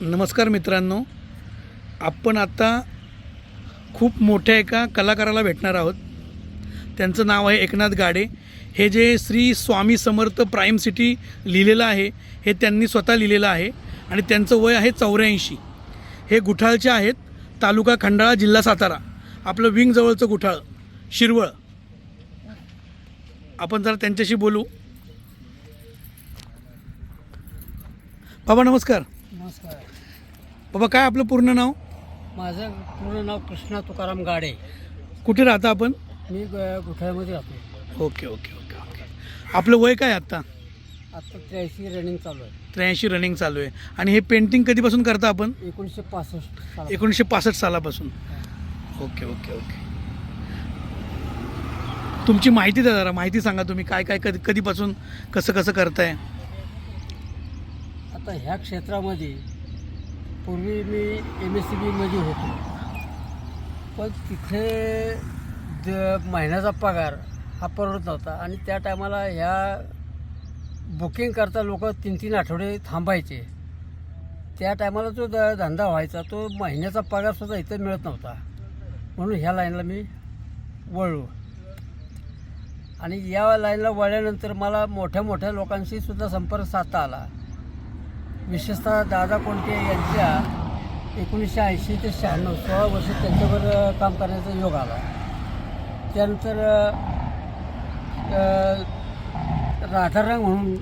नमस्कार मित्रांनो. आपण आता खूप मोठ्या एका कलाकाराला भेटणार आहोत. त्यांचं नाव आहे एकनाथ गाडे. हे जे श्री स्वामी समर्थ प्राईम सिटी लिहिलेलं आहे हे त्यांनी स्वतः लिहिलेलं आहे आणि त्यांचं वय आहे चौऱ्याऐंशी. हे गुठाळचे आहेत तालुका खंडाळा जिल्हा सातारा. आपलं विंगजवळचं गुठाळ शिरवळ. आपण जरा त्यांच्याशी बोलू. बाबा नमस्कार नमस्कार. बाबा काय आपलं पूर्ण नाव? माझं पूर्ण नाव कृष्णा तुकाराम गाडे. कुठे राहता आपण? मी गुठाळ्यामध्ये राहतो. Okay okay okay okay. आपलं वय काय आत्ता? आत्ता त्र्याऐंशी रनिंग चालू आहे. त्र्याऐंशी रनिंग चालू आहे. आणि हे पेंटिंग कधीपासून करता आपण? एकोणीसशे पासष्ट साला एकोणीसशे पासष्ट सालापासून. Okay okay okay. तुमची माहिती द्या जरा. माहिती सांगा तुम्ही. काय काय कधी कधीपासून कसं कसं करताय? आता ह्या क्षेत्रामध्ये पूर्वी मी एम एस सी बीमध्ये होतो. पण तिथे द महिन्याचा पगार हा परवडत नव्हता. आणि त्या टायमाला ह्या बुकिंग करता लोक तीन तीन आठवडे थांबायचे. त्या टायमाला जो द धंदा व्हायचा तो महिन्याचा पगारसुद्धा इथं मिळत नव्हता. म्हणून ह्या लाईनला मी वळलो. आणि या लाईनला वळल्यानंतर मला मोठ्या मोठ्या लोकांशी सुद्धा संपर्क साधता आला. विशेषतः दादा कोणते यांच्या एकोणीसशे ऐंशी ते शहाण्णव सोळा वर्ष त्यांच्यावर काम करण्याचा योग आला. त्यानंतर राधारंग म्हणून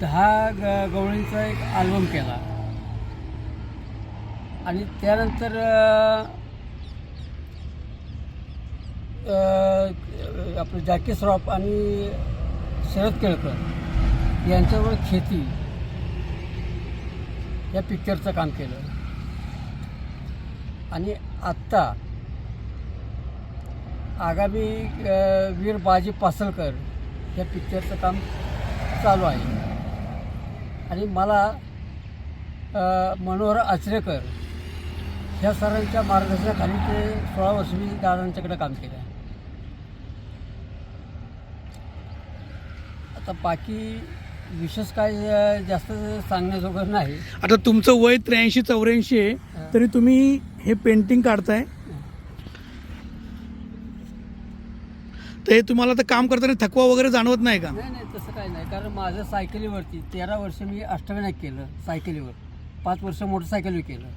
दहा ग गवळींचा एक आल्बम केला. आणि त्यानंतर आपलं जॅकी श्रॉफ आणि शरद केळकर यांच्यावर खेती या पिक्चरचं काम केलं. आणि आत्ता आगामी वीर बाजी पासलकर या पिक्चरचं काम चालू आहे. आणि मला मनोहर आचरेकर ह्या सरांच्या मार्गदर्शनाखाली ते सोळा वर्ष मी दादांच्याकडे काम केलं. आता बाकी विशेष काय अ, जास्त सांगण्याजोगं नाही. आता तुमचं वय त्र्याऐंशी चौऱ्याऐंशी आहे तरी तुम्ही हे पेंटिंग काढताय. तर हे तुम्हाला तर काम करताना थकवा वगैरे जाणवत नाही का? नाही नाही तसं काही नाही. कारण माझं सायकलीवरती तेरा वर्ष मी अष्टविनायक केलं सायकलीवर. पाच वर्ष मोटरसायकलीवर केलं.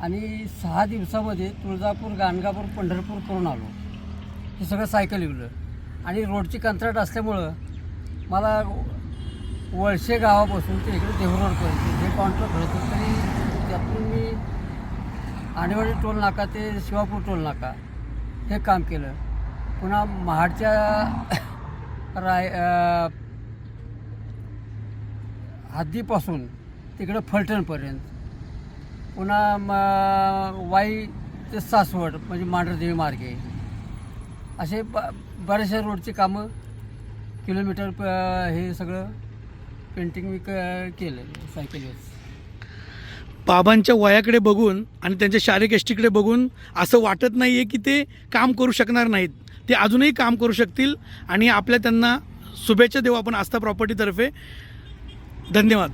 आणि सहा दिवसामध्ये तुळजापूर गाणगापूर पंढरपूर करून आलो. हे सगळं सायकलीवर. आणि रोडची कंत्राट असल्यामुळं मला वळशे गावापासून ते इकडे देहरोडपर्यंत. जे कॉन्ट्रॅक्ट होतं तरी त्यातून मी आणेवाडी टोल नाका ते शिवापूर टोल नाका हे काम केलं. पुन्हा महाडच्या राय हद्दीपासून तिकडं फलटणपर्यंत. पुन्हा म वाई ते सासवड म्हणजे मांढरदेवी मार्गे. असे ब बऱ्याचशा रोडची कामं किलोमीटर प हे सगळं पेंटिंग मी केलं बाबांच्या वयाकडे बघून आणि त्यांच्या शारीरिक यष्टीकडे बघून असं वाटत नाही आहे की ते काम करू शकणार नाहीत. ते अजूनही काम करू शकतील आणि आपल्या त्यांना शुभेच्छा देऊ आपण आस्था प्रॉपर्टीतर्फे धन्यवाद.